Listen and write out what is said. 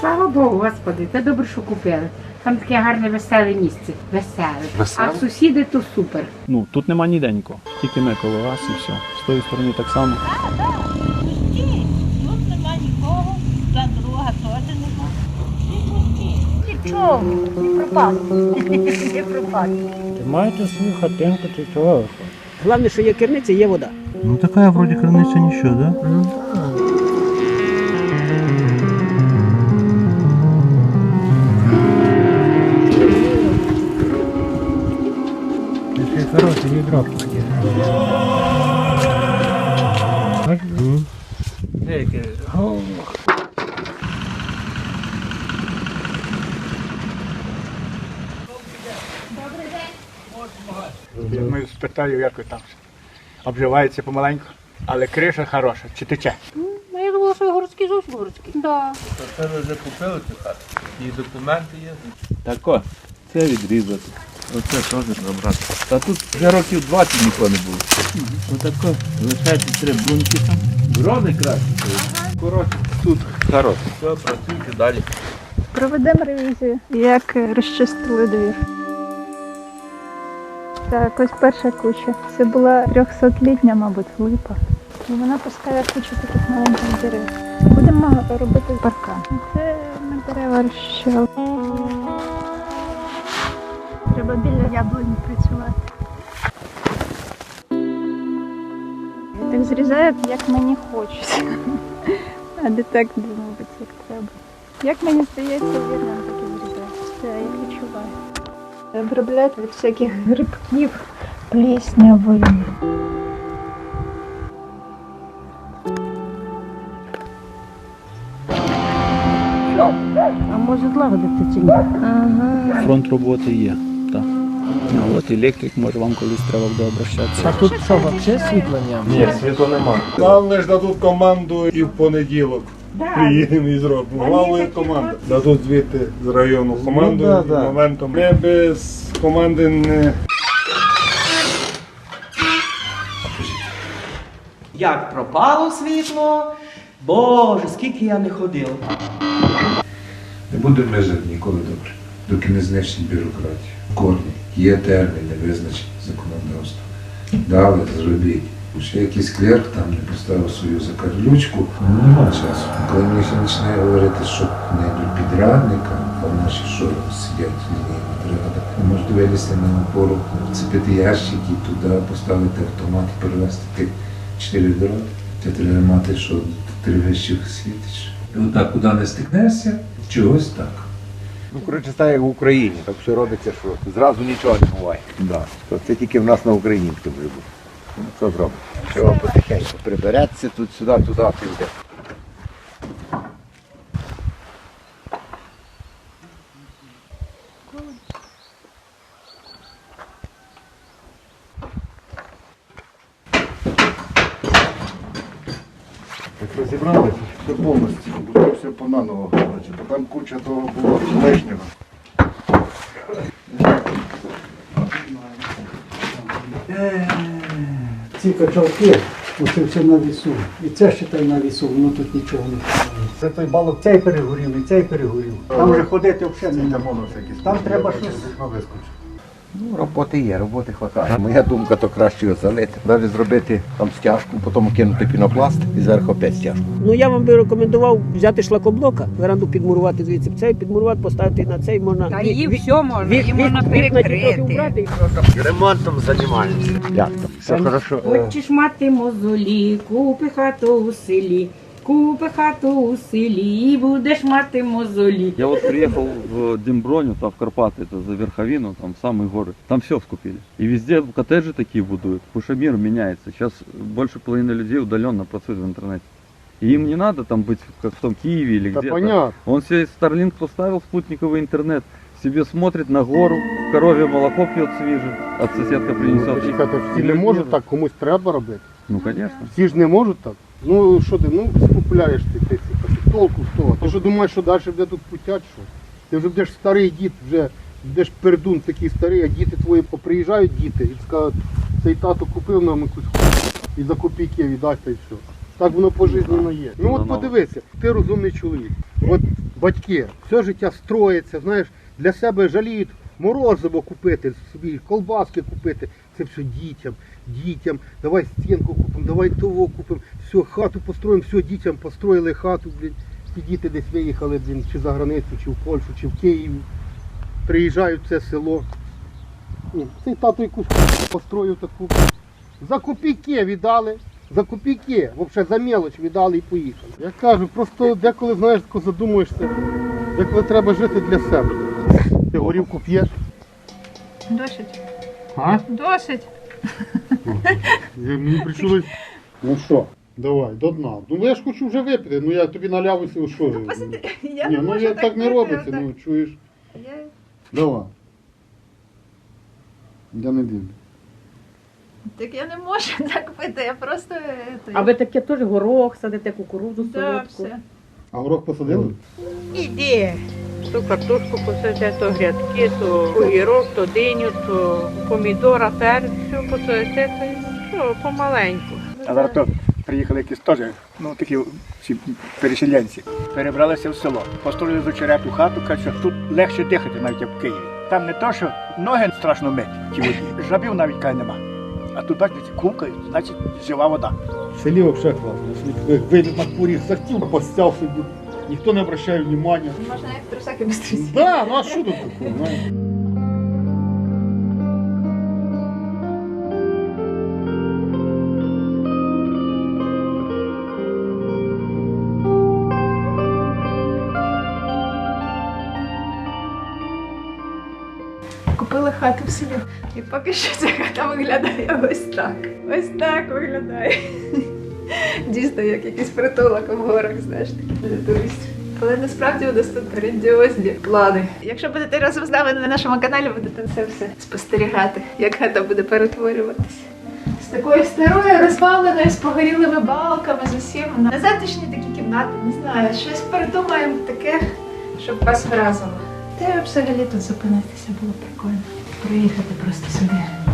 Слава Богу, Господи, це добре, що купили. Там таке гарне веселе місце. Веселе. Веселе? А сусіди то супер. Ну, тут нема ніде нікого. Тільки ми коло вас і все. З тої сторони так само. Ні, тут нема нікого, та друга теж нема. Нічого, не пропали. Не пропали. Маєте свою хатинку чи чого? Головне, що є керниця, є вода. Ну такая вроде криниця нічого, да? Відро є. Ми спитаю, як ви там обживається помаленьку. Але криша хороша, чи тече? Ну, я думала, що городський зовсім городський. Да. Це ви вже купили цю хату? І документи є? Так о, це відрізати. Оце теж забрати. Та тут вже років 20 нікого не було. Отако, лишається три бруньки там. Брони краще. Коротше, тут хороше. Все, працюйте далі. Проведемо ревізію, як розчистили двір. Так, ось перша куча. Це була 300-літня, мабуть, липа. І вона пускає кучу таких маленьких дерев. Будемо робити паркан. Це ми дерева розчищали. Треба біля яблуні працювати. Я так зрізаю, як мені хочеться. А де так, мабуть, як треба. Як мені здається, вірно так і зрізаю. Це я відчуваю. Обробляти від всяких грибків, пліснявої. А може злагодити чи ні? Фронт роботи є. А от електрик, може вам колись треба буде обращатися. А тут що, взагалі світла немає? Ні, світла нема. Нам лиш дадуть команду і в понеділок приїдемо і зробимо. Головне команда. Дадуть звідти з району команду да, да. моментом. Ми без команди не Як пропало світло, боже, скільки я не ходив. Не будемо ми ніколи добре, доки не знищить бюрократію. Корні. Є терміни, визначені законодавством. Дали, зробіть. Ще якийсь клерк там не поставив свою закарлючку, ну нема часу. Коли мені ще починає говорити, що не йдуть підрадника, а наші що сидять в лінії підряда, ви можете вилізти на опору, вцепити ящики, туди поставити автомат і перевести тих чотири дороги. Це треба мати, що три вищих світиш. І отак, куди не стикнешся, чогось так. Ну, коротше, так як в Україні, так все робиться, що зразу нічого не буває. Да. То це тільки в нас на українському живу. Ну, Що зробимо? Треба потихеньку прибереться тут, сюди, туди, піде. як розібралися, все повністю, буде все понаново. коротше, Бо там куча того було лишнього. Ці качалки, все на вісу. І це ще на вісу, воно тут нічого не тримає. Це той балок цей перегорів, і цей перегорів. Там вже ходити взагалі не Там можна. Там треба щось-. Ну, роботи є, роботи хватає. Моя думка, то краще його залити. Навіть зробити там стяжку, потім кинути пінопласт і зверху опять стяжку. Ну я вам би рекомендував взяти шлакоблока, веранду підмурувати звідси, цей підмурувати, поставити на цей можна. Та її все можна, її можна перекрити. Ремонтом займаємося. Як там? Все хорошо. Хочеш мати мозолі, купи хату у селі, купи хату у селі, і будеш мати мозолі. Я вот приехал в Демброню, там в Карпаты, это за Верховину, там самые горы. Там все скупили. И везде коттеджи такие будуют. Потому что мир меняется. Сейчас больше половины людей удаленно працуют в интернете. И им не надо там быть как в том Киеве или Та где-то. понятно. Он себе Starlink поставил, спутниковый интернет, себе смотрит на гору, коровье молоко пьет свежее, от соседка принесет. Чекайте, всі не можуть так, комусь треба робити. Ну, конечно. Всі ж не можуть так. Ну що ти, ну скупляєш ти ти ці толку з того. Ти що думаєш, що далі буде тут путять, що? Ти вже будеш старий дід, вже будеш пердун такий старий, а діти твої поприїжджають діти і скажуть, цей тато купив нам якусь хуйню і за копійки віддасть та й все. Так воно пожизненно є. Ну от подивися, ти розумний чоловік. От батьки все життя строїться, знаєш, для себе жаліють морозиво купити, собі колбаски купити. Це все дітям, дітям, давай стінку купимо, давай того купимо, все, хату построїмо, все, дітям построїли хату, блін. Ті діти десь виїхали, блін, чи за границю, чи в Польщу, чи в Київ. Приїжджають в це село. Ні, цей тато якусь построїв таку. За копійки віддали. За копійки, взагалі за мелоч віддали і поїхали. Я кажу, просто деколи знаєш, тако задумуєшся, деколи треба жити для себе. Ти горівку п'єш? Досить. А? Досить. Я, мені причулось. Ну що, давай, до дна. Ну я ж хочу вже випити, ну я тобі налявився, що? Я Ні, не ну можу я так не пити, робиться, отак. ну чуєш. Я... Давай. Я не дивлю. Так я не можу так пити, я просто... е, А ви таке теж горох садите, кукурудзу Да, солодку. все. А горох посадили? Іди. То картошку посадите, то грядки, то огірок, то диню, то помідора, перець, все посадите, то й помаленьку. А зараз то приїхали якісь теж, ну такі всі переселенці. Перебралися в село, построїли з очерету хату, кажуть, що тут легше дихати навіть як в Києві. Там не то, що ноги страшно мить, ті воді, жабів навіть кай нема. А тут бачите, кукають, значить жива вода. В селі взагалі класно. Вийде на поріг, захотів, постяв собі. Ніхто не обращає внимання. Можна як трусаки без Да, ну а що тут такого? знаєш? Купили хату в селі. І поки що ця хата виглядає ось так. Ось так виглядає. Дійсно, як якийсь притулок в горах, знаєш, для туристів. Але насправді у нас тут грандіозні плани. Якщо будете разом з нами на нашому каналі, будете це все спостерігати, як хата буде перетворюватися. З такою старою, розваленою, з погорілими балками, з усім. На затишні такі кімнати, не знаю, щось придумаємо таке, щоб вас вразило. Та взагалі тут зупинитися було прикольно. Приїхати просто сюди.